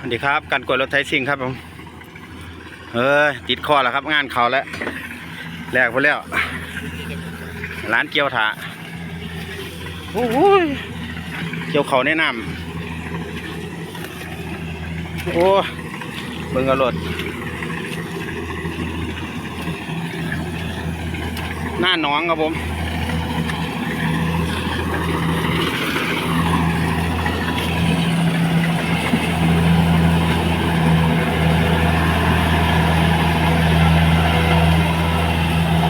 สวัสดีครับการกดรถไทยซิ่งครับผมเออติดคอแล้วครับ งานเขาแล้วแลกไปแล้วร้านเกี๊ยวถาโอ้โหยเกี๊ยวเขาแนะนำโอ้เบิ่งเอารถหน้าน้องครับผม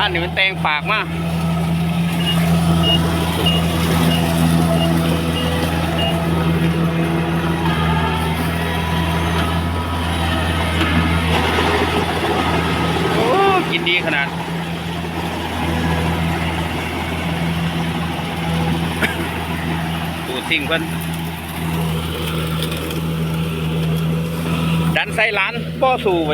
อันนี้มัน แตงปากมากโอ้กินดีขนาดตูดสิ่งเพิ่นดันใส่ร้านป้อสู่ไป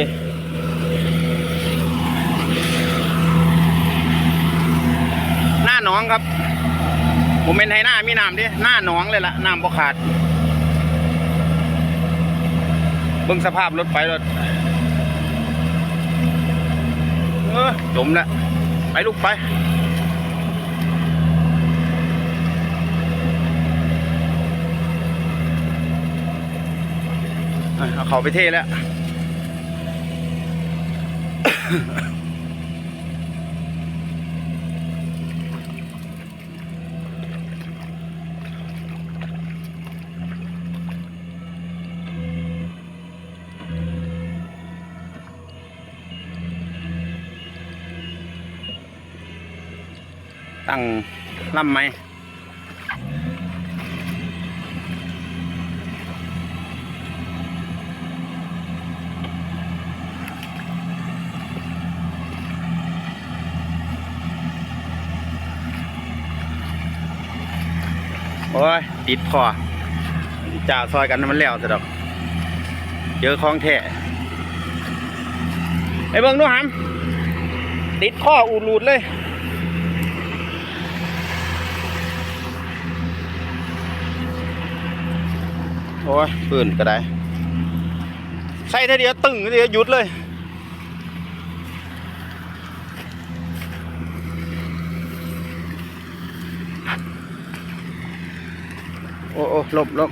หน้าหน องครับผมเป็นไทหน้ามีน้ำดิหน้าหนองเลยล่ะน้ำบ่ขาดเบิ่งสภาพรถไปรถเออจมล้วไปลูกไปเอาเขาไปเทแล้ว ตั้งลำไหมโอ้ย ติดคอจ่าซอยกันมันแล้วสะดอกเจอของแท้ไอ้เบิ่งดูหามติดข้ออูดรูดเลย โอ้ยปืนก็ได้ ใส่ทีเดียวตึงทีเดียวหยุดเลย โอ้โอ้หลบหลบ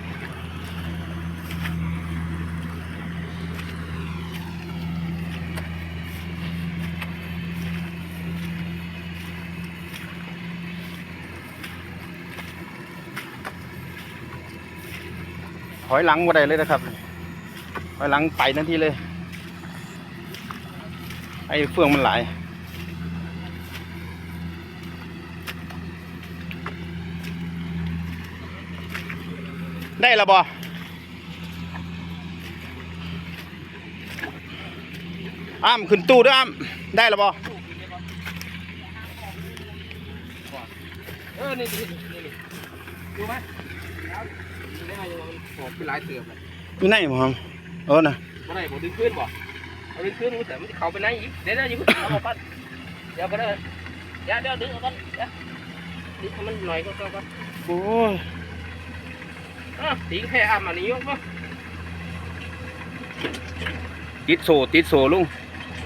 อยหลังมาได้เลยนะครับถอยหลังไปทันทีเลย ไอ้เฟืองมันหลายได้ละบออ้ำขึ้นตู้ด้วยอ้ำได้ละบอเออ นี่นี่นี่ดูไหม ได้ไงยังมันหอมคือหลายเสือบเลยอยู่ไหนบ่ครับเออนะบ่ได้บ่ดึงขึ้นบ่เอาดึงขึ้นมันแต่มันจะเข้าไปไหนอีกเดี๋ยวเดี๋ยวอย่าเพิ่งเอาออกก่อนเดี๋ยวก็ได้เดี๋ยวเดี๋ยวดึงออกก่อนเดี๋ยวดึงให้มันหน่อยก็ก็ก็โอ้ยอะทิ้งแค่อ้ำอันนี้ยกมาติดโซติดโซลุง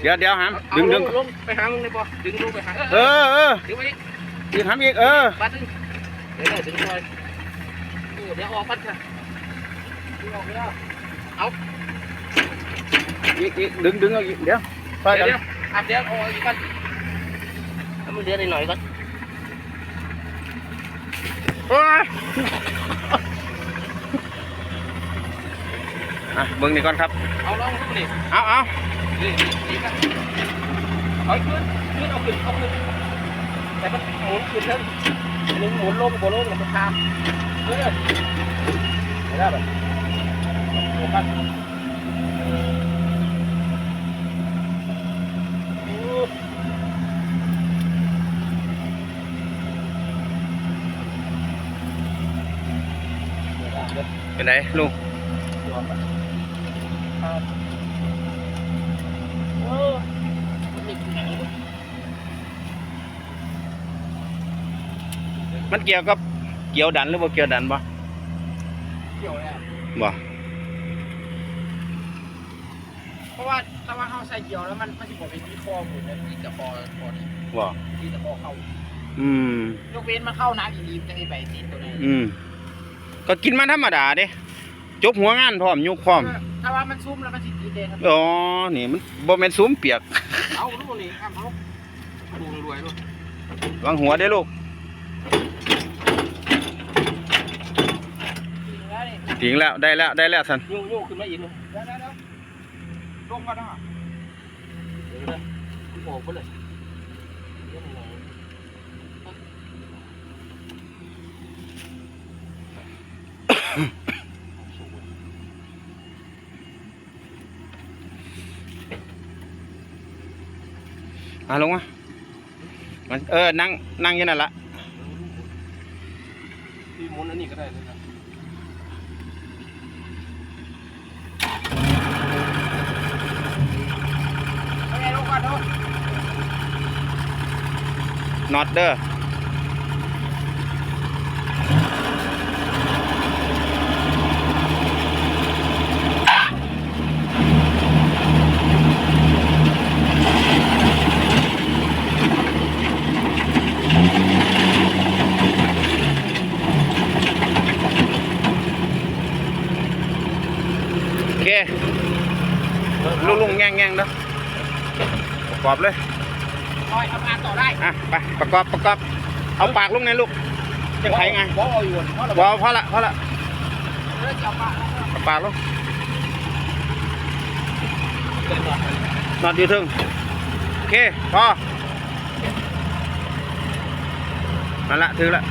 เดี๋ยวเดี๋ยวหามเอาดึงลดึงงลงไปหามึงเลยบ่ดึงลงไปหาเออเออดึงไปอีกดึงหามอีกเออปัดดึงเดี๋ยวเดี๋ยวดึงหน่อยโอ้เดี๋ยวออกปัดค่ะ ดึงออกแล้วเอาอีกอีกดึงดึงเอาอีกเดี๋ยวซอยเดี๋กัยวนเดี๋ยวอัดเดี๋ยวเอาอีกก่อนเอามือเดือนหน่อยก่อนโอ้ยอะเบิ่งนี่ก่อนครับเอาลองดูดิเอาเอานี่นี่ครับเอาขึ้นขึ้นเอาขึ้นเอาขึ้นแต่มันหมุนขึ้นแล้วอันนี้หมุนลงบนลงแล้วมันทามเออไม่ได้ แบบโอ้กันโอ้เป็นไรลุงโอ้มันนี่คือหนังมันเกี่ยวกับเกี่ยวดันหรือบ่เกี่ยวดันบ่เกี่ยวแล้วบ่ ใส่เกียวแล้วมันมันจะบอกเป็นที่คอหมุนเลยที่จะคอคอนี้ว่าที่จะคอเข้าอืมยกเว้นมันเข้านักอีลีมจะได้ไปติดตัวนี้อืมก็กินมาธรรมดาเด้จบหัวงานพร้อมยุกพร้อม ถ้าว่ามันซุ่มแล้วมันสิติดเดนครับอ๋อนี่มันบ่แม่นซุ้มเปียกเอาลูกนี่ครับลูกดูรวยๆลูกวางหัวได้อลูกจริงแล้วนี่ถึงแล้วได้แล้วได้แล้วสันโยกโยกขึ้นมาอีกเลยเดี๋ยวเดี๋ยวเดี๋ยว ลงมาได้เดี๋ยวนะคุณบอกไปเลยเดี๋ยวมันไหนมาลงมามันเออ นั่ง นั่งอยู่นั่นละพี่มุนอันนี้ก็ได้เลยนะ เอาไงลูกก่อนลูก น็อตเด้อโอเคลุงลุงแง่งแง่งๆเด้อประกอบเลย คอยทำงานต่อได้อะไปประกอบประกอบ เอาปากลุงไงลูกจะไขไงบอกเอาอยู่เพราะเราว้าวพอละพอละเลิกจับปากเอาปากลุงเกิดหน่อยนอนอยู่ทึ่งโอเคพอนั่นละถือละ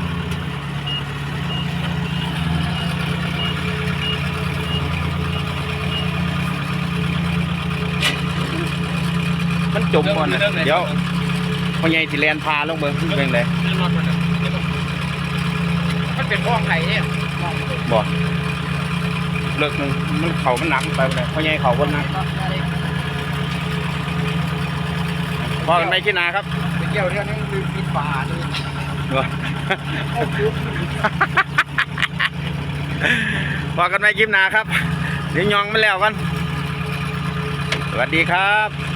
มันจมก่อนนะเดี๋ยว พ่อใหญ่สิแลนพาลงเบิ่งเป็นไงมันเป็นห้องไข่เนี่ยมองเลยบ่เลิกหนึงมันเข่ามันหนักไปเลยพ่อใหญ่เข่าบนหนักพอกันไม่คิดนาครับไปเกี่ยวเที่ยวนึงลืมปิดฝาเลยบ่พอกันไม่คลิปหนาครับเดี๋ยวยองมาแล้วกัน สวัสดีครับ